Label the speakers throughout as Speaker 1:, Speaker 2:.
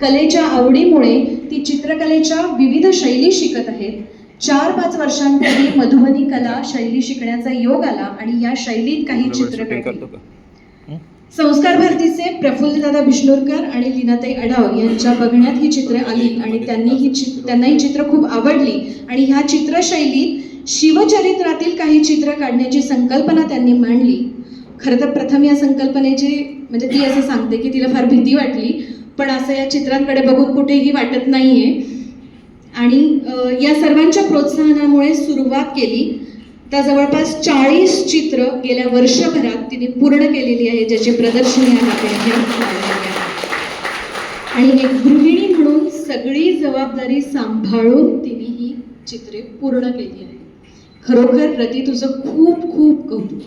Speaker 1: कलेच्या आवडीमुळे ती चित्रकलेच्या विविध शैली शिकत आहेत. चार पाच वर्षांपूर्वी मधुबनी कला शैली शिकण्याचा योग आला आणि या शैलीत काही चित्र संस्कार भारतीचे प्रफुल्लदादा बिष्णुरकर आणि लीनाताई अडाव यांच्या बघण्यात ही चित्रे आली आणि त्यांनी ही चित्र त्यांना ही चित्र खूप आवडली. आणि ह्या चित्रशैलीत शिवचरित्रातील काही चित्र काढण्याची संकल्पना त्यांनी मांडली. खरं तर प्रथम या संकल्पनेची म्हणजे ती असं सांगते की तिला फार भीती वाटली. पण असं या चित्रांकडे बघून कुठेही वाटत नाहीये. आणि या सर्वांच्या प्रोत्साहनामुळे सुरुवात केली. त्या जवळपास चाळीस चित्र गेल्या वर्षभरात तिने पूर्ण केलेली आहे ज्याची प्रदर्शनी आहे. आणि एक गृहिणी म्हणून सगळी जबाबदारी सांभाळून तिने ही चित्रे पूर्ण केली आहे खरोखर रती तुझं खूप खूप कौतुक.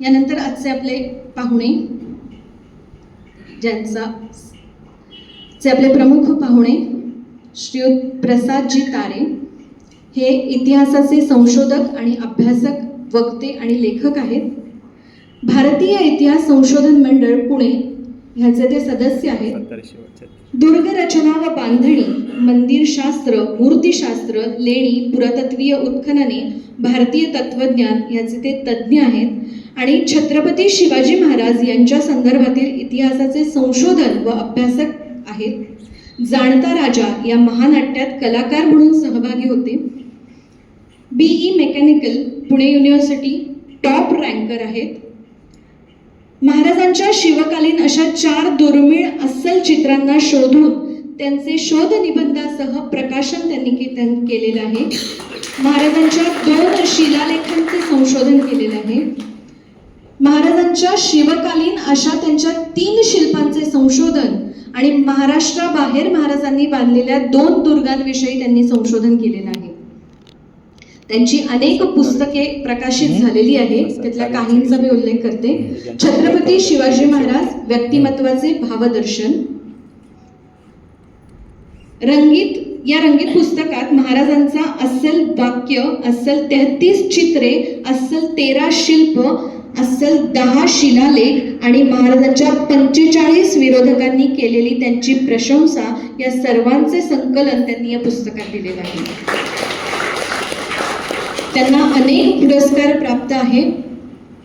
Speaker 1: यानंतर आजचे आपले पाहुणे ज्यांचा चे आपले प्रमुख पाहुणे श्रीयुत प्रसादजी तारे हे इतिहासाचे संशोधक आणि अभ्यासक वक्ते आणि लेखक आहेत. भारतीय इतिहास संशोधन मंडळ पुणे ह्याचे ते सदस्य आहेत दुर्गरचना व बांधणी मंदिरशास्त्र मूर्तिशास्त्र लेणी पुरातत्वीय उत्खनने भारतीय तत्वज्ञान याचे ते तज्ज्ञ आहेत. आणि छत्रपती शिवाजी महाराज यांच्या संदर्भातील इतिहासाचे संशोधन व अभ्यासक आहेत. जाणता राजा या महानाट्यात कलाकार म्हणून सहभागी होते. BE mechanical Pune university top ranker आहेत. महाराजांच्या शिवकालीन अशा चार दुर्मिळ अस्सल चित्रांना शोधून त्यांचे शोध निबंधासह प्रकाशन त्यांनी केलेलं आहे. महाराजांच्या दोन शिलालेखांचे संशोधन केलेलं आहे. महाराजांच्या शिवकालीन अशा त्यांच्या तीन शिल्पांचे संशोधन आणि महाराष्ट्राबाहेर महाराजांनी बांधलेल्या दोन दुर्गांविषयी त्यांनी संशोधन केलेलं आहे. त्यांची अनेक पुस्तके प्रकाशित झालेली आहेत त्यातल्या काहींचा मी उल्लेख करते. छत्रपती शिवाजी महाराज व्यक्तिमत्वाचे भावदर्शन. रंगीत या रंगीत पुस्तकात महाराजांचा अस्सल वाक्य अस्सल तेहतीस चित्रे अस्सल तेरा शिल्प अस्सल दहा शिलालेख आणि महाराजांच्या पंचेचाळीस विरोधकांनी केलेली त्यांची प्रशंसा या सर्वांचे संकलन त्यांनी या पुस्तकात दिलेलं आहे. त्यांना अनेक पुरस्कार प्राप्त आहे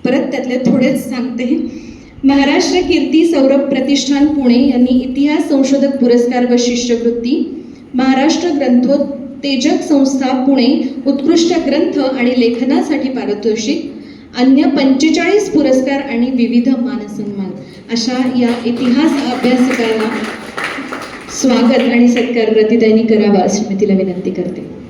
Speaker 1: परत त्यातले थोडेच सांगते. महाराष्ट्र कीर्ती सौरभ प्रतिष्ठान पुणे यांनी इतिहास संशोधक पुरस्कार व शिष्यवृत्ती महाराष्ट्र ग्रंथोत्तेजक संस्था पुणे उत्कृष्ट ग्रंथ आणि लेखनासाठी पारितोषिक अन्य पंचेचाळीस पुरस्कार आणि विविध मानसन्मान. अशा या इतिहास अभ्यासकाला स्वागत आणि सत्कार प्रतिदानी करावा अशी मी तिला विनंती करते.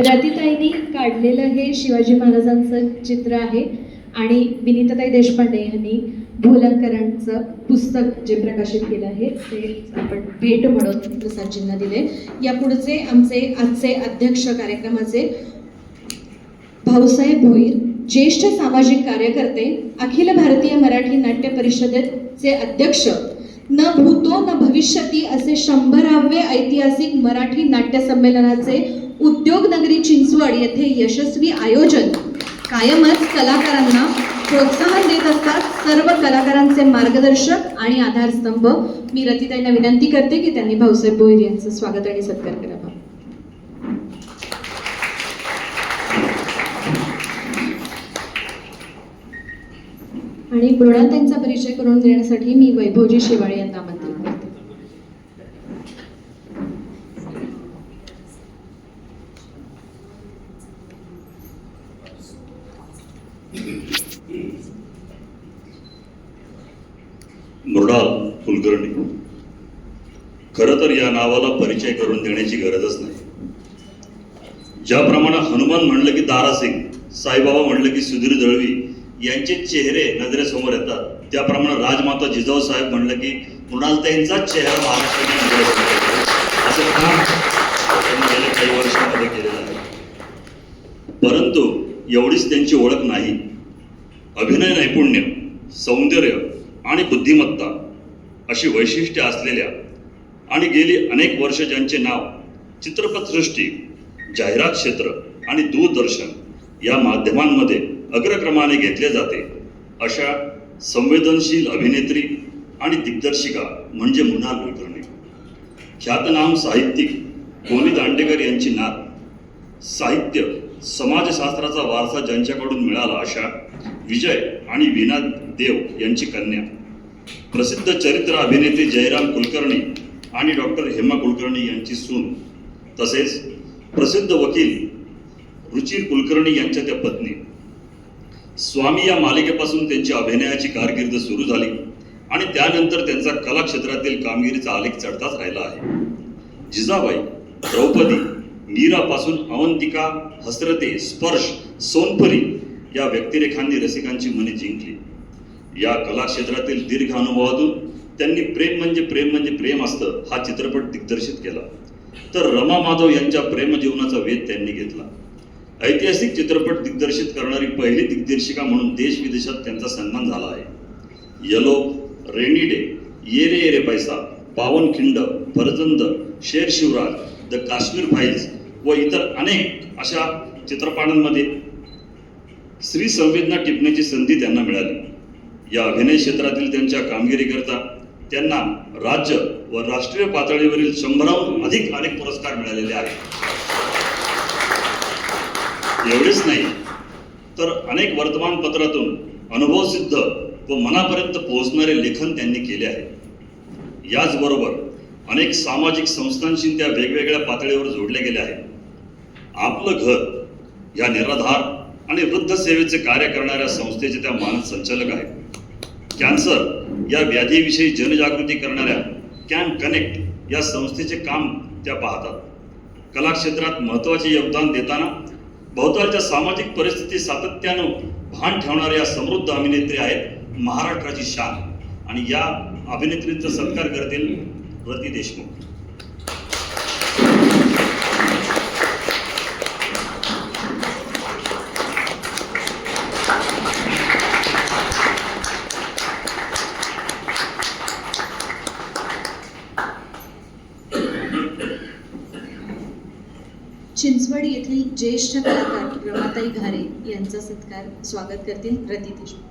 Speaker 1: म्हणजे रतिताईंनी काढलेलं हे शिवाजी महाराजांचं चित्र आहे. आणि विनीताताई देशपांडे यांनी भोलंकरांचं पुस्तक जे प्रकाशित केलं आहे ते आपण भेट म्हणून प्रसादजींना दिले. या पुढचे आमचे आजचे अध्यक्ष कार्यक्रमाचे भाऊसाहेब भोईर ज्येष्ठ सामाजिक कार्यकर्ते अखिल भारतीय मराठी नाट्य परिषदेचे अध्यक्ष न भूतो न भविष्यती असे शंभरावे ऐतिहासिक मराठी नाट्य संमेलनाचे उद्योग नगरी चिंचवड येथे यशस्वी आयोजन. कायमच कलाकारांना प्रोत्साहन देत असतात सर्व कलाकारांचे मार्गदर्शक आणि आधारस्तंभ. मी रतिताईंना विनंती करते की त्यांनी भाऊसाहेब भोईर यांचं स्वागत आणि सत्कार करावा आणि मृणाताईंचा परिचय करून देण्यासाठी मी वैभवजी शेवाळे यांना आमंत्रित करते
Speaker 2: मृणाल कुलकर्णी खरं तर या नावाला परिचय करून देण्याची गरजच नाही. ज्याप्रमाणे हनुमान म्हणलं की दारासिंग साईबाबा म्हणलं की सुधीर दळवी यांचे चेहरे नजरेसमोर येतात. त्याप्रमाणे राजमाता जिजाऊ साहेब म्हणलं की मृणालताईंचाच चेहरा महाराष्ट्राच्या असं काम त्यांनी गेल्या काही वर्षामध्ये केलेलं आहे. परंतु एवढीच त्यांची ओळख नाही. अभिनय नैपुण्य सौंदर्य आणि बुद्धिमत्ता अशी वैशिष्ट्ये असलेल्या आणि गेली अनेक वर्ष ज्यांचे नाव चित्रपटसृष्टी जाहिरात क्षेत्र आणि दूरदर्शन या माध्यमांमध्ये अग्रक्रमाने घेतले जाते अशा संवेदनशील अभिनेत्री आणि दिग्दर्शिका म्हणजे मुन्हा कुलकर्णी. ख्यातनाम साहित्यिक गोनी दांडेकर यांची नात साहित्य समाजशास्त्राचा वारसा ज्यांच्याकडून मिळाला अशा विजय आणि वीणा देव यांची कन्या. प्रसिद्ध चरित्र अभिनेते जयराम कुलकर्णी आणि डॉक्टर हेमा कुलकर्णी यांची सून. तसेच प्रसिद्ध वकील रुचिर कुलकर्णी यांच्या त्या पत्नी. स्वामी या मालिकेपासून त्यांची अभिनयाची कारकीर्द सुरू झाली आणि त्यानंतर त्यांचा कला क्षेत्रातील कामगिरीचा आलेख चढताच राहिला आहे. जिजाबाई द्रौपदी मीरापासून अवंतिका हसरते स्पर्श सोनपरी या व्यक्तिरेखांनी रसिकांची मने जिंकली. या कला क्षेत्रातील दीर्घ अनुभवातून त्यांनी प्रेम म्हणजे प्रेम म्हणजे प्रेम असतं हा चित्रपट दिग्दर्शित केला. तर रमा माधव यांच्या प्रेमजीवनाचा वेध त्यांनी घेतला. ऐतिहासिक चित्रपट दिग्दर्शित करणारी पहिली दिग्दर्शिका म्हणून देश विदेशात त्यांचा सन्मान झाला आहे. यलो रेनी डे ये रे ये रे पैसा पावनखिंड फरजंद शेर शिवराज द काश्मीर फाईल्स व इतर अनेक अशा चित्रपटांमध्ये स्त्री संवेदना टिपण्याची संधी त्यांना मिळाली. या अभिनय क्षेत्रातील त्यांच्या कामगिरीकरता त्यांना राज्य व राष्ट्रीय पातळीवरील शंभराहून अधिक अनेक पुरस्कार मिळालेले आहेत. एवढेच नाही तर अनेक वर्तमानपत्रातून अनुभवसिद्ध व मनापर्यंत पोहोचणारे लेखन त्यांनी केले आहे. याचबरोबर अनेक सामाजिक संस्थांशी त्या वेगवेगळ्या पातळीवर जोडल्या गेल्या आहेत आपलं घर या निराधार आणि वृद्ध सेवेचे कार्य करणाऱ्या संस्थेचे त्या मानद संचालक आहेत. कॅन्सर या व्याधीविषयी जनजागृती करणाऱ्या कॅन कनेक्ट या संस्थेचे काम त्या पाहतात. कला क्षेत्रात महत्त्वाचे योगदान देताना भोवतालच्या सामाजिक परिस्थिती सातत्यानं भान ठेवणाऱ्या या समृद्ध अभिनेत्री आहेत महाराष्ट्राची शान. आणि या अभिनेत्रींचा सत्कार करतील रती देशमुख
Speaker 1: चिंचवड येथील ज्येष्ठ कलाकार रमाताई घारे यांचा सत्कार स्वागत करतील रती देशमुख.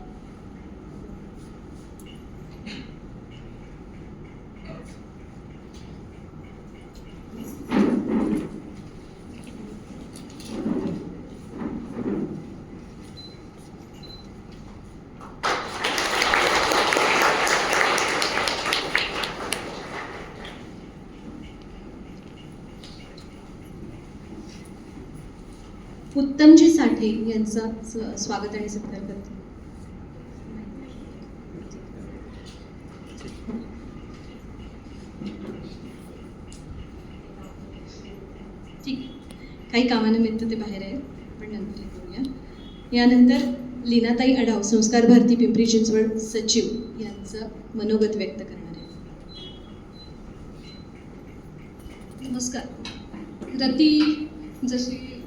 Speaker 1: उत्तमजी साठे यांचा स- स्वागत आणि सत्कार करते. ठीक. काही कामानिमित्त ते बाहेर आहेत पण नंतर हे यानंतर लीनाताई अडाव संस्कार भारती पिंपरी चिंचवड सचिव यांचं मनोगत व्यक्त करणार आहे
Speaker 3: नमस्कार. रती जशी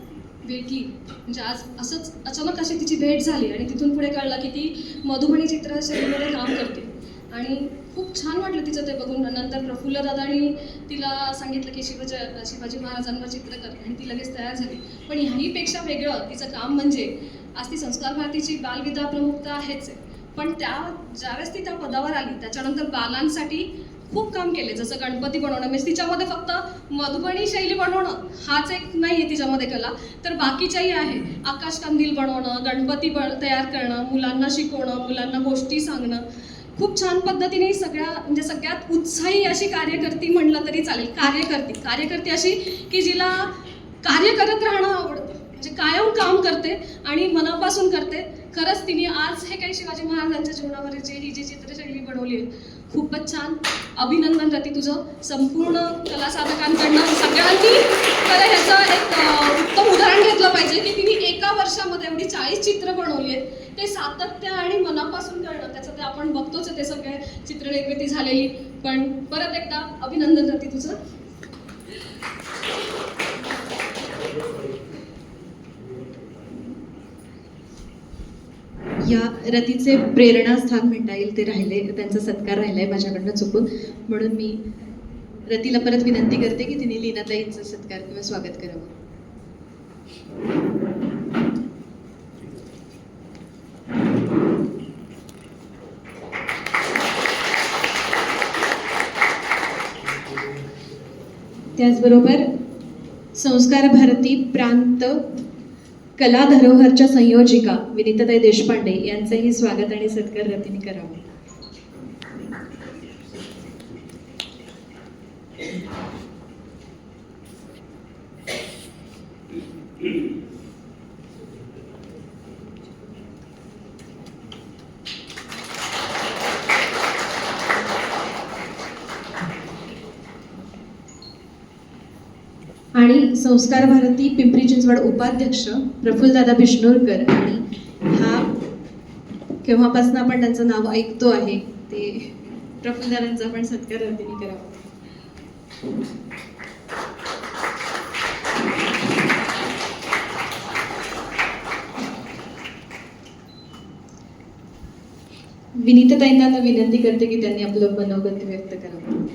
Speaker 3: भेटली म्हणजे आज असंच अचानक अशी तिची भेट झाली आणि तिथून पुढे कळलं की ती मधुबनी चित्रशैलीमध्ये काम करते. आणि खूप छान वाटलं तिचं ते बघून. नंतर प्रफुल्ल दादानी तिला सांगितलं की शिवाजी शिवाजी महाराजांवर चित्र कर आणि ती लगेच तयार झाली. पण ह्याहीपेक्षा वेगळं तिचं काम म्हणजे आज ती संस्कार भारतीची बालविधा प्रमुख तर आहेच आहे. पण त्या ज्यावेळेस ती त्या पदावर आली त्याच्यानंतर बालांसाठी खूप काम केले. जसं गणपती बनवणं म्हणजे तिच्यामध्ये फक्त मधुबनी शैली बनवणं हाच एक नाही आहे तिच्यामध्ये कला. तर बाकीच्याही आहे. आकाश कंदील बनवणं गणपती बन तयार करणं मुलांना शिकवणं मुलांना गोष्टी सांगणं. खूप छान पद्धतीने सगळ्या म्हणजे सगळ्यात उत्साही अशी कार्यकर्ती म्हणलं तरी चालेल. कार्यकर्ती. कार्यकर्ती अशी की जिला कार्य करत राहणं आवडतं. म्हणजे कायम काम करते आणि मनापासून करते. खरंच तिने आज हे काही शिवाजी महाराजांच्या जीवनावरची ही जी चित्रशैली बनवली आहे खूपच छान. अभिनंदन रती तुझं. संपूर्ण कला साधकांकडनं सगळ्यांनी खरं ह्याचं एक उत्तम उदाहरण घेतलं पाहिजे की तिने एका वर्षामध्ये एवढी चाळीस चित्र बनवली आहेत. ते सातत्य आणि मनापासून करणं त्याचं ते आपण बघतोच ते सगळे चित्रनिर्मिती झालेली. पण परत एकदा अभिनंदन रती तुझं.
Speaker 1: या रतीचे प्रेरणास्थान म्हणता येईल ते राहिले त्यांचा सत्कार राहिलाय माझ्याकडनं चुकून. म्हणून मी रतीला परत विनंती करते की तिने लीनाताईंचा सत्कार किंवा स्वागत करावं. त्याचबरोबर संस्कार भारती प्रांत कला धरोहरच्या संयोजिका विनिताताई देशपांडे यांचंही स्वागत आणि सत्कार रतीने करावं. आणि संस्कार भारती पिंपरी चिंचवड उपाध्यक्ष प्रफुल्लदादा बिष्णोरकर आणि हा केव्हापासून आपण त्यांचं नाव ऐकतो आहे ते प्रफुल्लदादांचा आपण सत्कार रतीने करावा. विनीतताईंना विनंती करते की त्यांनी आपलं मनोगत व्यक्त करावं.